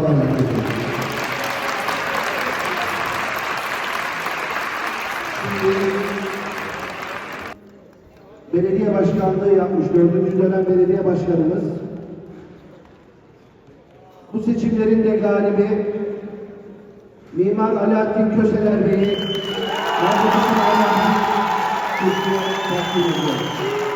getirdiniz. Şimdi belediye başkanlığı yapmış dördüncü dönem belediye başkanımız bu seçimlerin de galibi Mimar Alaaddin Köseler Bey'i Köse'ye takdim ediyorum.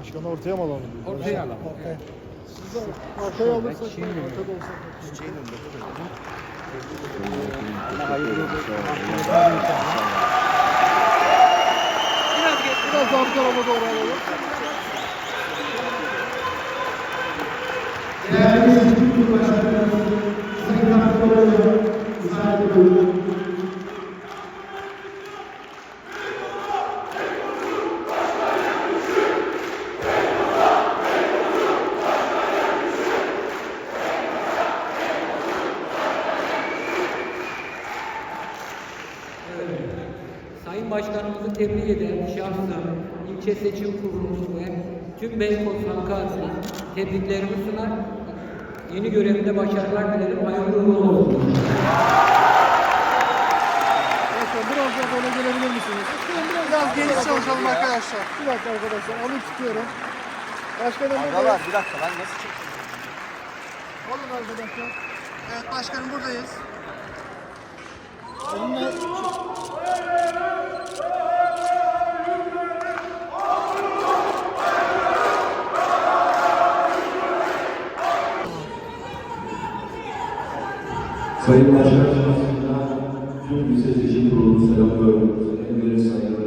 Başkanı ortaya mı alalım? Ortaya alalım. Siz de arkaya alırsak arkada olsak. Biraz geç. Biraz daha bu tarafa doğru alalım. Değerli Seçim Kurulu Başkanımız Sayın Abdullah Sayın Başkanımızı tebrik eden şahsım, ilçe seçim kurulumuz ve tüm Beykoz halkı adına tebriklerimi sunar. Yeni görevinde başarılar dilerim. Hayırlı uğurlu olsun. Başkan biraz daha böyle gelebilir misiniz? Biraz geniş çalışalım arkadaşlar. Bir dakika arkadaşlar alıp tutuyorum. Başkanım. Agalar bir dakika ben nasıl çekeyim? Alın arkadaşlar. Evet başkanım buradayız. Onunla... Sayın Başkan, tüm bize seçim kurulu selamlıyorum. Ellerine saygı.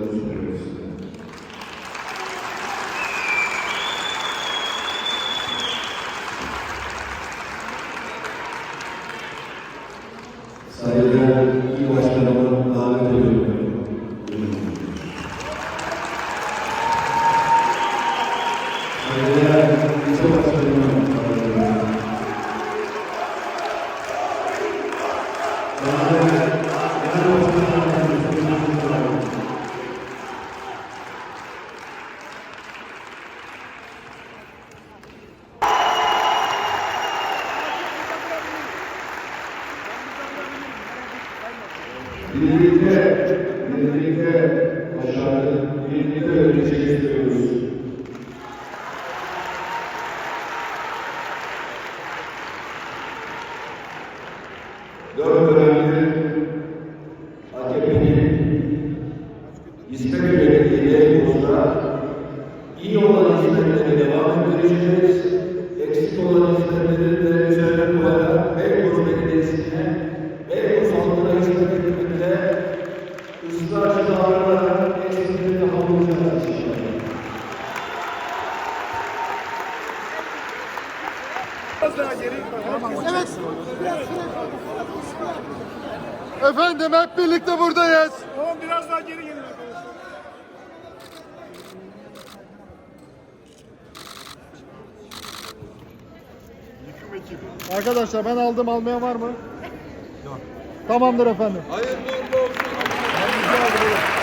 Birlikte, birlikte başardık, birlikte ödeyeceğiz diyoruz. Dört dönemdir AKP'nin hizmet yönettiği Beykoz'da iyi olan hizmetleri devam ettireceğiz. Efendim hep birlikte buradayız. Tamam biraz daha geri gelin arkadaşlar. Yıkım ekibi. Arkadaşlar ben aldım almaya var mı? Yok. Tamamdır efendim. Hayırlı uğurlu olsun. Hayırlı uğurlu olsun.